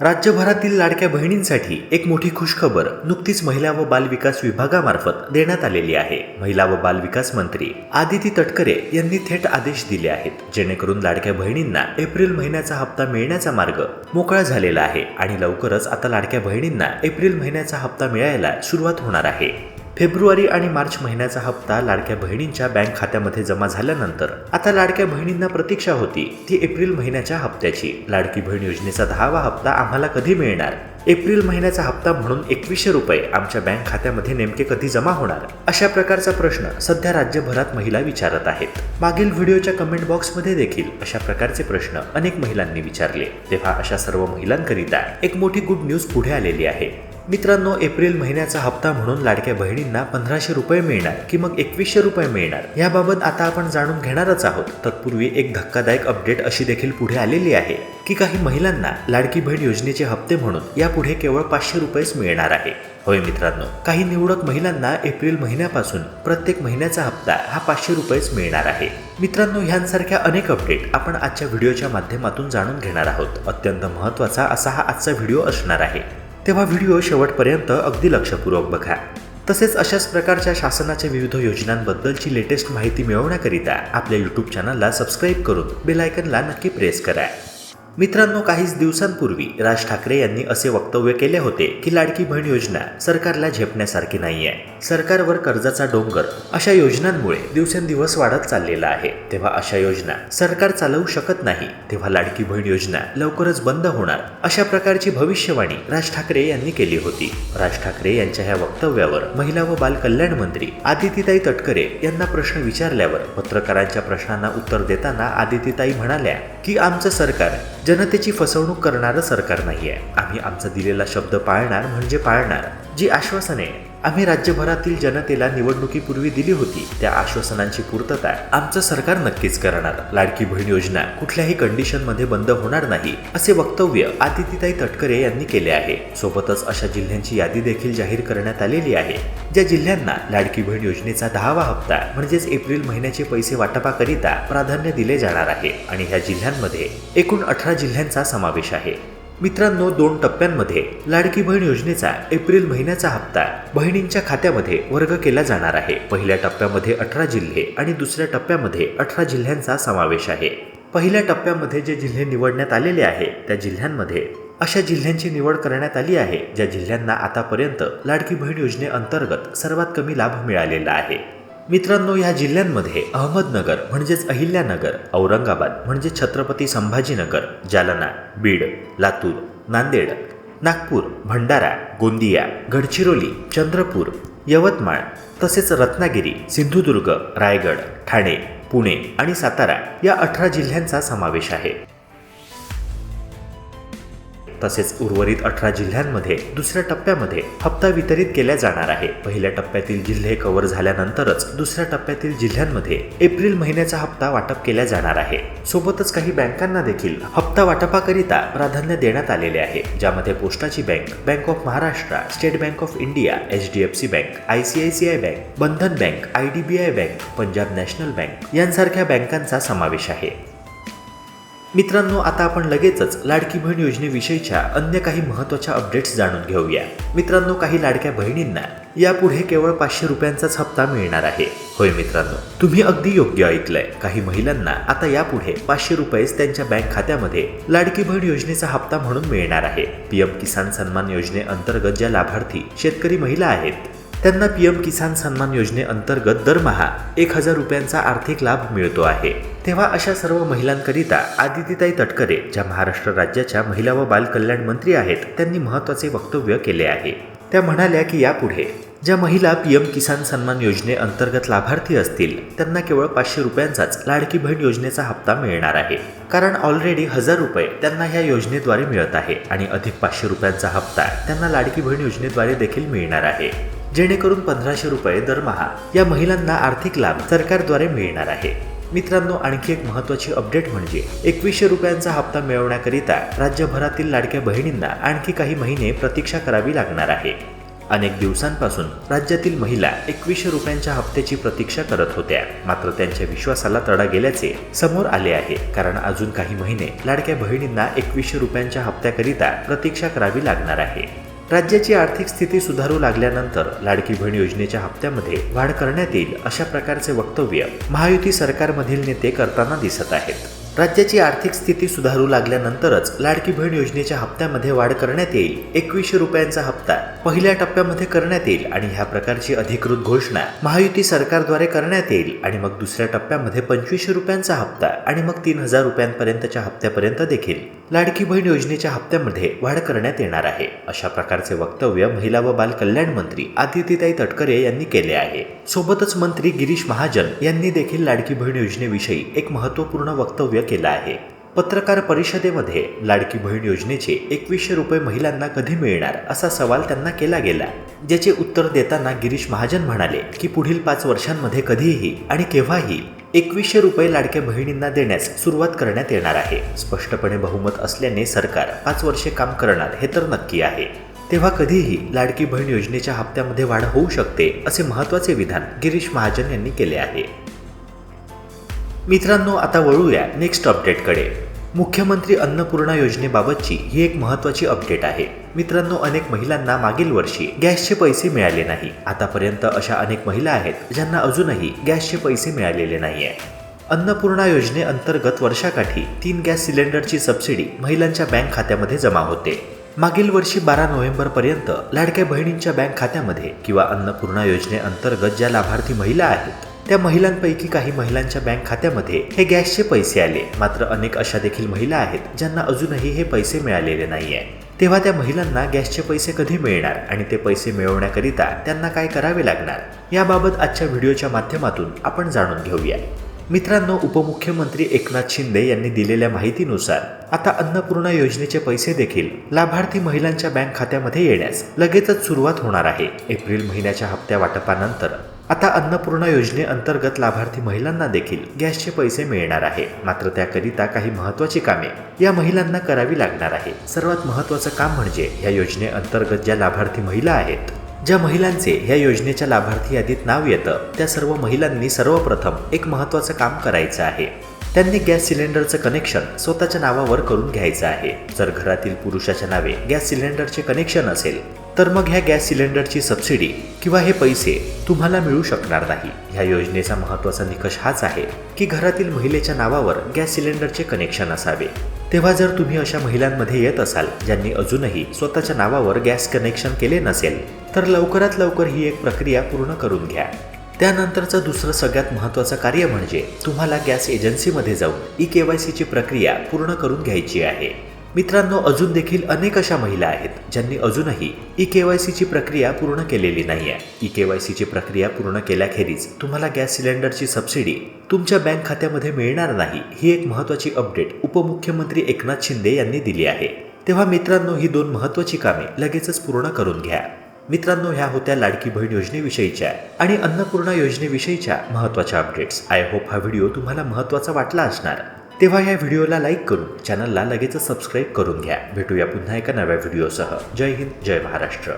राज्यभरातील लाडक्या बहिणींसाठी एक मोठी खुशखबर नुकतीच महिला व बालविकास विभागामार्फत देण्यात आलेली आहे. महिला व बालविकास मंत्री आदिती तटकरे यांनी थेट आदेश दिले आहेत जेणेकरून लाडक्या बहिणींना एप्रिल महिन्याचा हप्ता मिळण्याचा मार्ग मोकळा झालेला आहे आणि लवकरच आता लाडक्या बहिणींना एप्रिल महिन्याचा हप्ता मिळायला सुरुवात होणार आहे. फेब्रुवारी आणि मार्च महिन्याचा हप्ता लाडक्या बहिणींच्या बँक खात्यामध्ये जमा झाल्यानंतर. आता लाडक्या बहिणींना प्रतीक्षा होती ती एप्रिल महिन्याच्या हप्त्याची. लाडकी बहीण योजनेचा दहावा हप्ता आम्हाला कधी मिळणार? एप्रिल महिन्याचा हप्ता म्हणून एकवीसशे रुपये आमच्या बँक खात्यामध्ये नेमके कधी जमा होणार? अशा प्रकारचा प्रश्न सध्या राज्यभरात महिला विचारत आहेत. मागील व्हिडिओच्या कमेंट बॉक्समध्ये देखील अशा प्रकारचे प्रश्न अनेक महिलांनी विचारले. तेव्हा अशा सर्व महिलांकरिता एक मोठी गुड न्यूज पुढे आलेली आहे. मित्रांनो एप्रिल महिन्याचा हप्ता म्हणून लाडक्या बहिणींना पंधराशे रुपये मिळणार की मग एकवीसशे रुपये मिळणार? याबाबत आता आपण जाणून घेणारच आहोत. तत्पूर्वी एक धक्कादायक अपडेट अशी देखील पुढे आलेली आहे की काही महिलांना लाडकी बहीण योजनेचे हप्ते म्हणून यापुढे केवळ पाचशे रुपयेच मिळणार आहे. होय मित्रांनो काही निवडक महिलांना एप्रिल महिन्यापासून प्रत्येक महिन्याचा हप्ता हा पाचशे रुपयेच मिळणार आहे. मित्रांनो ह्यांसारख्या अनेक अपडेट आपण आजच्या व्हिडिओच्या माध्यमातून जाणून घेणार आहोत. अत्यंत महत्त्वाचा असा हा आजचा व्हिडिओ असणार आहे. तेव्हा व्हिडिओ शेवटपर्यंत अगदी लक्षपूर्वक बघा. तसेच अशाच प्रकारच्या शासनाच्या विविध योजनांबद्दलची लेटेस्ट माहिती मिळवण्याकरिता आपल्या यूट्यूब चॅनलला सबस्क्राईब करून बेलायकनला नक्की प्रेस करा. मित्रांनो काहीच दिवसांपूर्वी राज ठाकरे यांनी असे वक्तव्य केले होते की लाडकी बहीण योजना सरकारला झेपण्यासारखी नाहीये. सरकारवर कर्जाचा डोंगर अशा योजनांमुळे दिवसेंदिवस वाढत चाललेला आहे. तेव्हा अशा योजना सरकार चालवू शकत नाही. तेव्हा लाडकी बहीण योजना लवकरच बंद होणार अशा प्रकारची भविष्यवाणी राज ठाकरे यांनी केली होती. राज ठाकरे यांच्या ह्या वक्तव्यावर महिला व बाल कल्याण मंत्री आदितीताई तटकरे यांना प्रश्न विचारल्यावर पत्रकारांच्या प्रश्नांना उत्तर देताना आदितीताई म्हणाल्या की आमचं सरकार जनतेची फसवणूक करणारं सरकार नाही आहे आम्ही आमचा दिलेला शब्द पाळणार म्हणजे पाळणार जी आश्वासने आम्ही राज्यभरातील जनतेला निवडणुकीपूर्वी दिली होती. त्या आश्वासनांची पूर्तता आमचं सरकार नक्कीच करणार. लाडकी बहीण योजना कुठल्याही कंडिशनमध्ये बंद होणार नाही असे वक्तव्य आदितीताई तटकरे यांनी केले आहे. सोबतच अशा जिल्ह्यांची यादी देखील जाहीर करण्यात आलेली आहे. ज्या जिल्ह्यांना लाडकी बहीण योजनेचा दहावा हप्ता म्हणजेच एप्रिल महिन्याचे पैसे वाटपाकरिता प्राधान्य दिले जाणार आहे. आणि ह्या जिल्ह्यांमध्ये एकूण अठरा जिल्ह्यांचा समावेश आहे. मित्रांनो दोन टप्प्यांमध्ये लाडकी बहीण योजनेचा एप्रिल महिन्याचा हप्ता बहिणींच्या खात्यामध्ये वर्ग केला जाणार आहे. पहिल्या टप्प्यामध्ये अठरा जिल्हे आणि दुसऱ्या टप्प्यामध्ये अठरा जिल्ह्यांचा समावेश आहे. पहिल्या टप्प्यामध्ये जे जिल्हे निवडण्यात आलेले आहे त्या जिल्ह्यांमध्ये अशा जिल्ह्यांची निवड करण्यात आली आहे ज्या जिल्ह्यांना आतापर्यंत लाडकी बहीण योजनेअंतर्गत सर्वात कमी लाभ मिळालेला आहे. मित्रांनो ह्या जिल्ह्यांमध्ये अहमदनगर म्हणजेच अहिल्यानगर औरंगाबाद म्हणजे छत्रपती संभाजीनगर जालना बीड लातूर नांदेड नागपूर भंडारा गोंदिया गडचिरोली चंद्रपूर यवतमाळ तसेच रत्नागिरी सिंधुदुर्ग रायगड ठाणे पुणे आणि सातारा या अठरा जिल्ह्यांचा समावेश आहे. तसेच उर्वरित अठरा जिल्ह्यांमध्ये दुसऱ्या टप्प्यामध्ये हप्ता वितरित केला जाणार आहे. पहिल्या टप्प्यातील जिल्हे कव्हर झाल्यानंतरच दुसऱ्या टप्प्यातील जिल्ह्यांमध्ये एप्रिल महिन्याचा हप्ता वाटप केला जाणार आहे. सोबतच काही बँकांना देखील हप्ता वाटपाकरिता प्राधान्य देण्यात आलेले आहे ज्यामध्ये पोस्टाची bank bank of Maharashtra state bank of India H D F C bank ICICI bank Bandhan bank I D B I bank Punjab national bank यांसारख्या बँकांचा समावेश आहे. मित्रांनो आता आपण लगेचच लाडकी बहीण योजनेविषयीच्या अन्य काही महत्त्वाच्या अपडेट्स जाणून घेऊया. मित्रांनो काही लाडक्या बहिणींना यापुढे केवळ पाचशे रुपयांचाच हप्ता मिळणार आहे. होय मित्रांनो तुम्ही अगदी योग्य ऐकलंय. काही महिलांना आता यापुढे पाचशे रुपयेच त्यांच्या बँक खात्यामध्ये लाडकी बहीण योजनेचा हप्ता म्हणून मिळणार आहे. पीएम किसान सन्मान योजनेअंतर्गत ज्या लाभार्थी शेतकरी महिला आहेत त्यांना पीएम किसान सन्मान योजनेअंतर्गत दरमहा एक हजार रुपयांचा आर्थिक लाभ मिळतो आहे. तेव्हा अशा सर्व महिलांकरिता आदितीताई तटकरे ज्या महाराष्ट्र राज्याच्या महिला व बाल कल्याण मंत्री आहेत त्यांनी महत्त्वाचे वक्तव्य केले आहे. त्या म्हणाल्या की यापुढे ज्या महिला पी एम किसान सन्मान योजनेअंतर्गत लाभार्थी असतील त्यांना केवळ पाचशे रुपयांचाच लाडकी बहीण योजनेचा हप्ता मिळणार आहे. कारण ऑलरेडी हजार रुपये त्यांना ह्या योजनेद्वारे मिळत आहे आणि अधिक पाचशे रुपयांचा हप्ता त्यांना लाडकी बहीण योजनेद्वारे देखील मिळणार आहे. जेणेकरून पंधराशे रुपये दरमहा या महिलांना आर्थिक लाभ सरकारद्वारे मिळणार आहे. मित्रांनो आणखी एक महत्त्वाची अपडेट म्हणजे एकवीसशे रुपयांचा हप्ता मिळवण्याकरिता राज्यभरातील लाडक्या बहिणींना आणखी काही महिने प्रतीक्षा करावी लागणार आहे. अनेक दिवसांपासून राज्यातील महिला एकवीसशे रुपयांच्या हप्त्याची प्रतीक्षा करत होत्या. मात्र त्यांच्या विश्वासाला तडा गेल्याचे समोर आले आहे. कारण अजून काही महिने लाडक्या बहिणींना एकवीसशे रुपयांच्या हप्त्याकरिता प्रतीक्षा करावी लागणार आहे. राज्याची आर्थिक स्थिती सुधारू लागल्यानंतर लाडकी बहीण योजनेच्या हप्त्यामध्ये वाढ करण्यात येईल अशा प्रकारचे वक्तव्य महायुती सरकारमधील नेते करताना दिसत आहेत. राज्याची आर्थिक स्थिती सुधारू लागल्यानंतरच लाडकी बहीण योजनेच्या हप्त्यामध्ये वाढ करण्यात येईल. एकवीसशे रुपयांचा हप्ता पहिल्या टप्प्यामध्ये करण्यात येईल आणि ह्या प्रकारची अधिकृत घोषणा महायुती सरकारद्वारे करण्यात येईल आणि मग दुसऱ्या टप्प्यामध्ये पंचवीसशे रुपयांचा हप्ता आणि मग तीन हजार रुपयांपर्यंतच्या हप्त्यापर्यंत देखील. लाडकी बहीण योजनेच्या हप्त्यामध्ये वाढ करण्यात येणार आहे अशा प्रकारचे वक्तव्य महिला व बाल कल्याण मंत्री आदित्यताई तटकरे यांनी केले आहे. सोबतच मंत्री गिरीश महाजन यांनी देखील लाडकी बहीण योजनेविषयी एक महत्त्वपूर्ण वक्तव्य केलं आहे. पत्रकार परिषदेमध्ये लाडकी बहीण योजनेचे एकवीसशे रुपये महिलांना कधी मिळणार असा सवाल त्यांना केला गेला. ज्याचे उत्तर देताना गिरीश महाजन म्हणाले की पुढील पाच वर्षांमध्ये कधीही आणि केव्हाही एकवीसशे रुपये लाडक्या बहिणींना देण्यास सुरुवात करण्यात येणार आहे. स्पष्टपणे बहुमत असल्याने सरकार पाच वर्षे काम करणार हे तर नक्की आहे. तेव्हा कधीही लाडकी बहीण योजनेच्या हप्त्यामध्ये वाढ होऊ शकते असे महत्त्वाचे विधान गिरीश महाजन यांनी केले आहे. मित्रांनो आता वळूया नेक्स्ट अपडेटकडे मुख्यमंत्री अन्नपूर्णा योजनेबाबतची ही एक महत्त्वाची अपडेट आहे. मित्रांनो अनेक महिलांना मागील वर्षी गॅसचे पैसे मिळाले नाही. आतापर्यंत अशा अनेक महिला आहेत ज्यांना अजूनही गॅसचे पैसे मिळालेले नाही आहे अन्नपूर्णा योजनेअंतर्गत वर्षाकाठी तीन गॅस सिलेंडरची सबसिडी महिलांच्या बँक खात्यामध्ये जमा होते. मागील वर्षी बारा नोव्हेंबरपर्यंत लाडक्या बहिणींच्या बँक खात्यामध्ये किंवा अन्नपूर्णा योजनेअंतर्गत ज्या लाभार्थी महिला आहेत त्या महिलांपैकी काही महिलांच्या बँक खात्यामध्ये हे गॅसचे पैसे आले. मात्र अनेक अशा देखील महिला आहेत ज्यांना अजूनही हे पैसे मिळालेले नाही आहे तेव्हा त्या महिलांना गॅसचे पैसे कधी मिळणार आणि ते पैसे मिळवण्याकरिता त्यांना काय करावे लागणार? याबाबत आजच्या व्हिडिओच्या माध्यमातून आपण जाणून घेऊया. मित्रांनो उपमुख्यमंत्री एकनाथ शिंदे यांनी दिलेल्या माहितीनुसार आता अन्नपूर्णा योजनेचे पैसे देखील लाभार्थी महिलांच्या बँक खात्यामध्ये येण्यास लगेचच सुरुवात होणार आहे. एप्रिल महिन्याच्या हप्त्या वाटपानंतर आता अन्नपूर्णा योजनेअंतर्गत लाभार्थी महिलांना देखील गॅसचे पैसे मिळणार आहे. मात्र त्याकरिता काही महत्त्वाची कामे या महिलांना करावी लागणार आहे. सर्वात महत्त्वाचं काम म्हणजे या योजनेअंतर्गत ज्या लाभार्थी महिला आहेत ज्या महिलांचे ह्या योजनेच्या लाभार्थी यादीत नाव येतं त्या सर्व महिलांनी सर्वप्रथम एक महत्त्वाचं काम करायचं आहे. त्यांनी गॅस सिलेंडरचं कनेक्शन स्वतःच्या नावावर करून घ्यायचं आहे. जर घरातील पुरुषाच्या नावे गॅस सिलेंडरचे कनेक्शन असेल तर मग ह्या गॅस सिलेंडरची सबसिडी किंवा हे पैसे तुम्हाला मिळू शकणार नाही. ह्या योजनेचा महत्त्वाचा निकष हाच आहे की घरातील महिलेच्या नावावर गॅस सिलेंडरचे कनेक्शन असावे. तेव्हा जर तुम्ही अशा महिलांमध्ये येत असाल ज्यांनी अजूनही स्वतःच्या नावावर गॅस कनेक्शन केले नसेल तर लवकरात लवकर ही एक प्रक्रिया पूर्ण करून घ्या. त्यानंतरचं दुसरं सगळ्यात महत्त्वाचं कार्य म्हणजे तुम्हाला गॅस एजन्सीमध्ये जाऊन ई के वाय सीची प्रक्रिया पूर्ण करून घ्यायची आहे. मित्रांनो अजून देखील अनेक अशा महिला आहेत ज्यांनी अजूनही ई के वाय सीची प्रक्रिया पूर्ण केलेली नाही आहे ई के वाय सीची प्रक्रिया पूर्ण केल्याखेरीज तुम्हाला गॅस सिलेंडरची सबसिडी तुमच्या बँक खात्यामध्ये मिळणार नाही ही एक महत्त्वाची अपडेट उपमुख्यमंत्री एकनाथ शिंदे यांनी दिली आहे. तेव्हा मित्रांनो ही दोन महत्त्वाची कामे लगेचच पूर्ण करून घ्या. मित्रांनो ह्या होत्या लाडकी बहीण योजनेविषयीच्या आणि अन्नपूर्णा योजनेविषयीच्या महत्त्वाच्या अपडेट्स. आय होप हा व्हिडिओ तुम्हाला महत्त्वाचा वाटला असणार. तेव्हा या व्हिडिओला लाईक करून चॅनलला लगेचच सबस्क्राईब करून घ्या. भेटूया पुन्हा एका नव्या व्हिडिओसह. जय हिंद जय महाराष्ट्र.